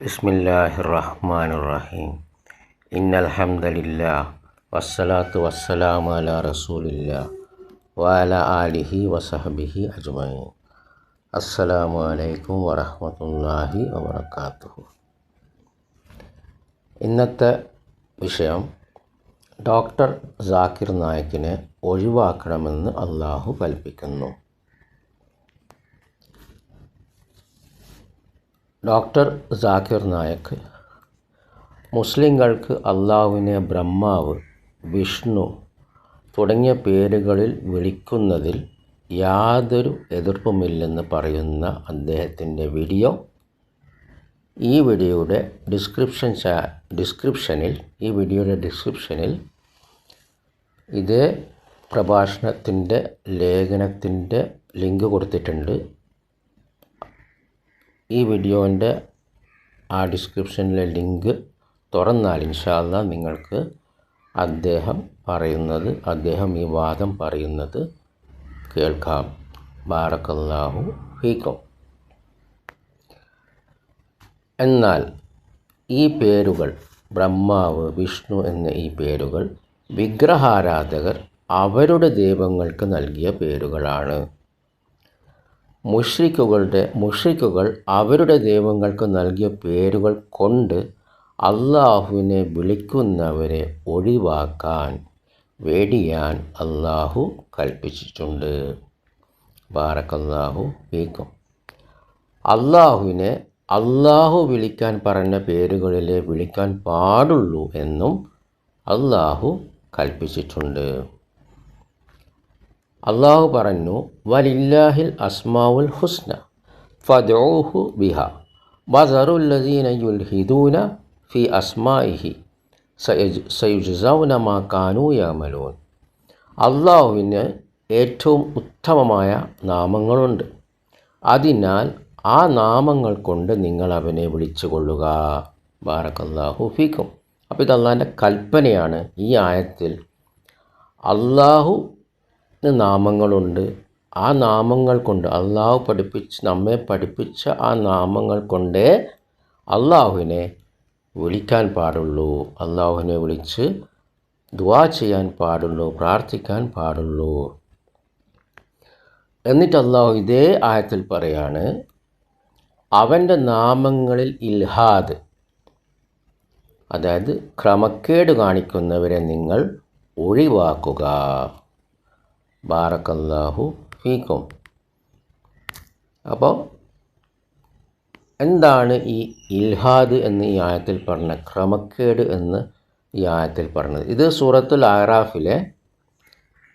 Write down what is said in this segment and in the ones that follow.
ബിസ്മില്ലാഹി റഹ്മാൻ റഹീം ഇന്നൽഹംദലില്ല വസ്സലാത്തു വസ്സലാം അല റസൂലില്ല വാല ആലിഹി വസഹബിഹി അജ്മൈ അസ്സലാമു അലൈക്കും വറഹമത്തല്ലാഹി വബർക്കാത്തു ഇന്നത്തെ വിഷയം ഡോക്ടർ ജാക്കിർ നായിക്കിനെ ഒഴിവാക്കണമെന്ന് അള്ളാഹു കൽപ്പിക്കുന്നു. ഡോക്ടർ ജാക്കിർ നായക്. മുസ്ലിങ്ങൾക്ക് അള്ളാഹുവിനെ ബ്രഹ്മാവ് വിഷ്ണു തുടങ്ങിയ പേരുകളിൽ വിളിക്കുന്നതിൽ യാതൊരു എതിർപ്പുമില്ലെന്ന് പറയുന്ന അദ്ദേഹത്തിന്റെ വീഡിയോ. ഈ വീഡിയോയുടെ ഡിസ്ക്രിപ്ഷൻ ഡിസ്ക്രിപ്ഷനിൽ ഈ വീഡിയോയുടെ ഡിസ്ക്രിപ്ഷനിൽ ഇതേ പ്രഭാഷണത്തിന്റെ ലേഖനത്തിന്റെ ലിങ്ക് കൊടുത്തിട്ടുണ്ട്. ഈ വീഡിയോന്റെ ആ ഡിസ്ക്രിപ്ഷനിലെ ലിങ്ക് തുറന്നാൽ ഇൻഷാല്ല നിങ്ങൾക്ക് അദ്ദേഹം പറയുന്നത് അദ്ദേഹം ഈ വാദം പറയുന്നത് കേൾക്കാം. ബാറക്കല്ലാഹു ഫീക്കും. എന്നാൽ ഈ പേരുകൾ ബ്രഹ്മാവ് വിഷ്ണു എന്ന ഈ പേരുകൾ വിഗ്രഹാരാധകർ അവരുടെ ദൈവങ്ങൾക്ക് നൽകിയ പേരുകളാണ്. മുഷ്രിക്കുകളുടെ മുഷ്രിക്കുകൾ അവരുടെ ദൈവങ്ങൾക്ക് നൽകിയ പേരുകൾ കൊണ്ട് അള്ളാഹുവിനെ വിളിക്കുന്നവരെ ഒഴിവാക്കാൻ വേടിയാൻ അള്ളാഹു കൽപ്പിച്ചിട്ടുണ്ട്. ബാറക്കല്ലാഹു ഫീക്കും. അള്ളാഹുവിനെ അള്ളാഹു വിളിക്കാൻ പറഞ്ഞ പേരുകളിലെ വിളിക്കാൻ പാടുള്ളൂ എന്നും അള്ളാഹു കൽപ്പിച്ചിട്ടുണ്ട്. അള്ളാഹു പറഞ്ഞു വലില്ലാഹിൽ അസ്മാവുൽ ഹുസ്ന ഫദൂഹു ബിഹ ബസറുല്ലദീന യുൽഹിദൂന ഫി അസ്മാഇഹി സയുജൗന മാ കാനൂ യമലൂൻ അള്ളാഹുവിന് ഏറ്റവും ഉത്തമമായ നാമങ്ങളുണ്ട്. അതിനാൽ ആ നാമങ്ങൾ കൊണ്ട് നിങ്ങൾ അവനെ വിളിച്ചു കൊള്ളുക ബാറക്കല്ലാഹു ഫിക്കും. അപ്പോൾ ഇത് അള്ളാഹിന്റെ കൽപ്പനയാണ് ഈ ആയത്തിൽ. അള്ളാഹു നാമങ്ങളുണ്ട്. ആ നാമങ്ങൾ കൊണ്ട് അള്ളാഹു പഠിപ്പിച്ച് നമ്മെ പഠിപ്പിച്ച ആ നാമങ്ങൾ കൊണ്ടേ അള്ളാഹുവിനെ വിളിക്കാൻ പാടുള്ളൂ. അള്ളാഹുവിനെ വിളിച്ച് ദുവാ ചെയ്യാൻ പാടുള്ളൂ പ്രാർത്ഥിക്കാൻ പാടുള്ളൂ. എന്നിട്ട് അള്ളാഹു ഇതേ ആയത്തിൽ പറയാണ് അവന്റെ നാമങ്ങളിൽ ഇൽഹാദ് അതായത് ക്രമക്കേട് കാണിക്കുന്നവരെ നിങ്ങൾ ഒഴിവാക്കുക. ബാറക്കല്ലാഹു ഫീക്കും. അപ്പോൾ എന്താണ് ഈ ഇൽഹാദ് എന്ന് ഈ ആയത്തിൽ പറഞ്ഞ ക്രമക്കേട് എന്ന് ഈ ആയത്തിൽ പറഞ്ഞത്? ഇത് സൂറത്തുൽ ആറാഫിലെ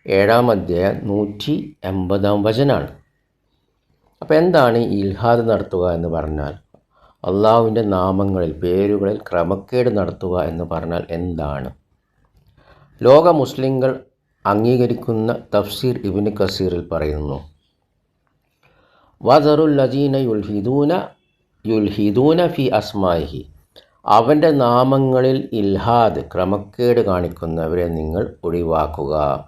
ഏഴാം അധ്യായം നൂറ്റി എൺപതാം വചനാണ്. അപ്പോൾ എന്താണ് ഈ ഇൽഹാദ് നടത്തുക എന്ന് പറഞ്ഞാൽ? അള്ളാഹുവിന്റെ നാമങ്ങളിൽ പേരുകളിൽ ക്രമക്കേട് നടത്തുക എന്ന് പറഞ്ഞാൽ എന്താണ്? ലോക മുസ്ലിങ്ങൾ അംഗീകരിക്കുന്ന തഫ്സീർ ഇബിന് കസീറിൽ പറയുന്നു. വദറുൽ ലജീന യുൽഹിദൂന യുൽഹിദൂന ഫി അസ്മാഹി അവന്റെ നാമങ്ങളിൽ ഇൽഹാദ് ക്രമക്കേട് കാണിക്കുന്നവരെ നിങ്ങൾ ഒഴിവാക്കുക.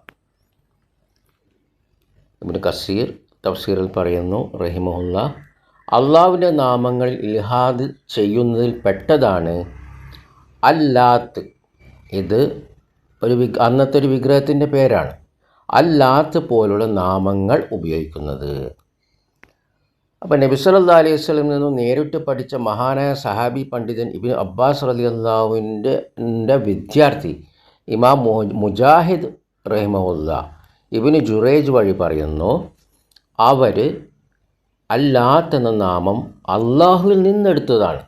ഇബിന് കസീർ തഫ്സീറിൽ പറയുന്നു റഹിമുല്ല അള്ളാഹുവിന്റെ നാമങ്ങൾ ഇൽഹാദ് ചെയ്യുന്നതിൽ പെട്ടതാണ്. അല്ലാത്ത് ഇത് ഒരു വിഗ് അന്നത്തെ ഒരു വിഗ്രഹത്തിന്റെ പേരാണ്. അല്ലാത്ത പോലുള്ള നാമങ്ങൾ ഉപയോഗിക്കുന്നത്. അപ്പോൾ നബി സല്ലല്ലാഹു അലൈഹി വസല്ലം നിന്നും നേരിട്ട് പഠിച്ച മഹാനായ സഹാബി പണ്ഡിതൻ ഇബിൻ അബ്ബാസ് റലി അള്ളാഹുവിന്റെ വിദ്യാർത്ഥി ഇമാം മുജാഹിദ് റഹിമുല്ല ഇബിന് ജുറേജ് വഴി പറയുന്നു അവർ അല്ലാത്ത എന്ന നാമം അള്ളാഹുവിൽ നിന്നെടുത്തതാണ്.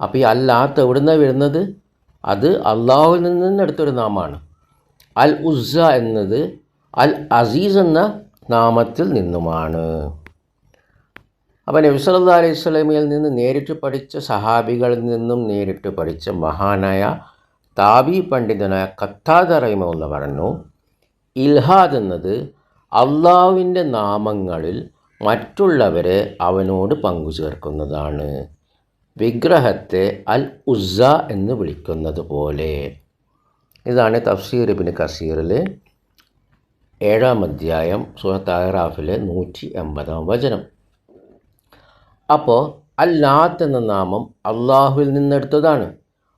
അപ്പോൾ ഈ അല്ലാത്ത എവിടുന്നാണ് വരുന്നത്? അത് അള്ളാഹുവിൽ നിന്ന് എടുത്തൊരു നാമമാണ് അൽ ഉസ്സ എന്നത് അൽ അസീസ് എന്ന നാമത്തിൽ നിന്നുമാണ്. അപ്പോൾ നബി സല്ലല്ലാഹു അലൈഹി സ്വലമിയിൽ നിന്ന് നേരിട്ട് പഠിച്ച സഹാബികളിൽ നിന്നും നേരിട്ട് പഠിച്ച മഹാനായ താബി പണ്ഡിതനായ കത്താദ റഹിമുള്ള പറഞ്ഞു ഇൽഹാദ് എന്നത് അള്ളാഹുവിന്റെ നാമങ്ങളിൽ മറ്റുള്ളവരെ അവനോട് പങ്കുചേർക്കുന്നതാണ്. വിഗ്രഹത്തെ അൽ ഉസ്സ എന്ന് വിളിക്കുന്നത് പോലെ. ഇതാണ് തഫ്സീർ ഇബിന് കസീറിൽ ഏഴാം അധ്യായം സുഹത്ത് അഹ്റാഫിലെ നൂറ്റി എൺപതാം വചനം. അപ്പോൾ അൽ ലാത്ത് എന്ന നാമം അള്ളാഹുവിൽ നിന്നെടുത്തതാണ്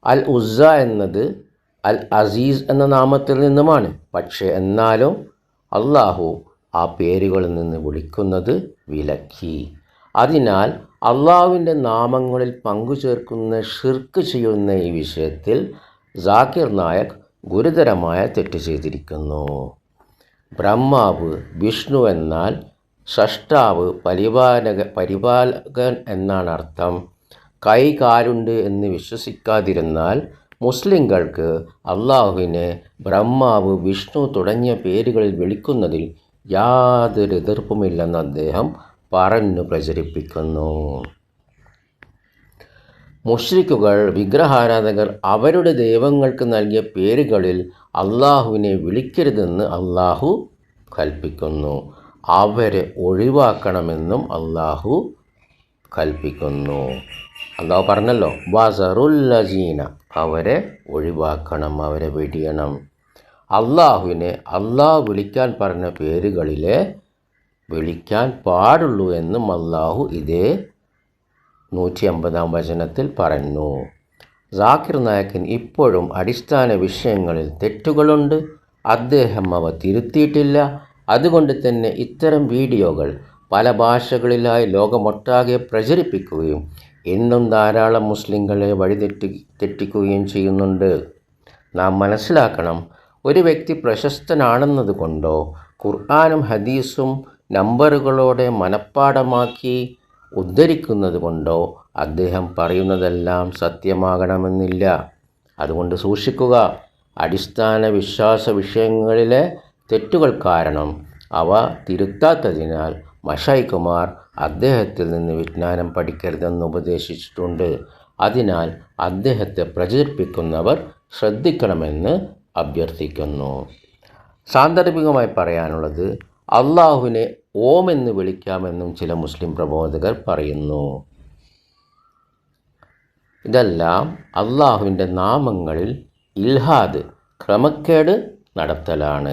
അൽ ഉസ്സ എന്നത് അൽ അസീസ് എന്ന നാമത്തിൽ നിന്നുമാണ്. പക്ഷേ എന്നാലും അള്ളാഹു ആ പേരുകളിൽ നിന്ന് വിളിക്കുന്നത് വിലക്കി. അതിനാൽ അള്ളാഹുവിന്റെ നാമങ്ങളിൽ പങ്കുചേർക്കുന്ന ഷിർക്ക് ചെയ്യുന്ന ഈ വിഷയത്തിൽ ജാക്കിർ നായക് ഗുരുതരമായ തെറ്റ് ചെയ്തിരിക്കുന്നു. ബ്രഹ്മാവ് വിഷ്ണു എന്നാൽ ഷഷ്ടാവ് പരിപാലക പരിപാലകൻ എന്നാണ് അർത്ഥം. കൈ കാലുണ്ട് എന്ന് വിശ്വസിക്കാതിരുന്നാൽ മുസ്ലിങ്ങൾക്ക് അള്ളാഹുവിനെ ബ്രഹ്മാവ് വിഷ്ണു തുടങ്ങിയ പേരുകളിൽ വിളിക്കുന്നതിൽ യാതൊരു എതിർപ്പുമില്ലെന്ന് അദ്ദേഹം പറഞ്ഞു പ്രചരിപ്പിക്കുന്നു. മുഷ്രിക്കുകൾ വിഗ്രഹാരാധകർ അവരുടെ ദൈവങ്ങൾക്ക് നൽകിയ പേരുകളിൽ അള്ളാഹുവിനെ വിളിക്കരുതെന്ന് അള്ളാഹു കൽപ്പിക്കുന്നു. അവരെ ഒഴിവാക്കണമെന്നും അള്ളാഹു കൽപ്പിക്കുന്നു. അള്ളാഹു പറഞ്ഞല്ലോ വസറുല്ലജീന അവരെ ഒഴിവാക്കണം അവരെ വെടിയണം. അള്ളാഹുവിനെ അള്ളാഹു വിളിക്കാൻ പറഞ്ഞ പേരുകളിലെ വിളിക്കാൻ പാടുള്ളൂ എന്നും അള്ളാഹു ഇതേ നൂറ്റി അമ്പതാം വചനത്തിൽ പറഞ്ഞു ജാക്കിർ നായക്കൻ ഇപ്പോഴും അടിസ്ഥാന വിഷയങ്ങളിൽ തെറ്റുകളുണ്ട്. അദ്ദേഹം അവ തിരുത്തിയിട്ടില്ല. അതുകൊണ്ട് തന്നെ ഇത്തരം വീഡിയോകൾ പല ഭാഷകളിലായി ലോകമൊട്ടാകെ പ്രചരിപ്പിക്കുകയും ഇന്നും ധാരാളം മുസ്ലിങ്ങളെ വഴിതെറ്റി തെറ്റിക്കുകയും ചെയ്യുന്നുണ്ട്. നാം മനസ്സിലാക്കണം ഒരു വ്യക്തി പ്രശസ്തനാണെന്നതുകൊണ്ടോ ഖുർആാനും ഹദീസും നമ്പറുകളോടെ മനഃപ്പാടമാക്കി ഉദ്ധരിക്കുന്നത് കൊണ്ടോ അദ്ദേഹം പറയുന്നതെല്ലാം സത്യമാകണമെന്നില്ല. അതുകൊണ്ട് സൂക്ഷിക്കുക. അടിസ്ഥാന വിശ്വാസ വിഷയങ്ങളിലെ തെറ്റുകൾ കാരണം അവ തിരുത്താത്തതിനാൽ മഷായി കുമാർ അദ്ദേഹത്തിൽ നിന്ന് വിജ്ഞാനം പഠിക്കരുതെന്ന് ഉപദേശിച്ചിട്ടുണ്ട്. അതിനാൽ അദ്ദേഹത്തെ പ്രചരിപ്പിക്കുന്നവർ ശ്രദ്ധിക്കണമെന്ന് അഭ്യർത്ഥിക്കുന്നു. സാന്ദർഭികമായി പറയാനുള്ളത് അള്ളാഹുവിനെ ഓം എന്ന് വിളിക്കാമെന്നും ചില മുസ്ലിം പ്രബോധകർ പറയുന്നു. ഇതെല്ലാം അള്ളാഹുവിന്റെ നാമങ്ങളിൽ ഇൽഹാദ് ക്രമക്കേട് നടത്തലാണ്.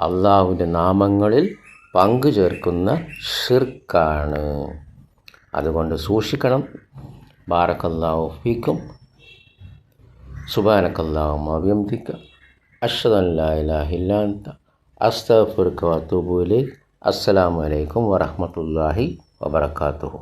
അള്ളാഹുവിന്റെ നാമങ്ങളിൽ പങ്കു ചേർക്കുന്ന ഷിർക്കാണ് അതുകൊണ്ട് സൂക്ഷിക്കണം. ബാറക്കല്ലാഹു ഫീക്കും. സുബാനക്കല്ലാഹു അഭിയന്തിക്ക അഷദല്ലാഹില്ലാന്ത അസ്തഫുർക്ക വത്തൂബുലേക്ക് അസ്സലാമു അലൈക്കും വറഹമത്തല്ലാഹി വബർക്കാത്തുഹു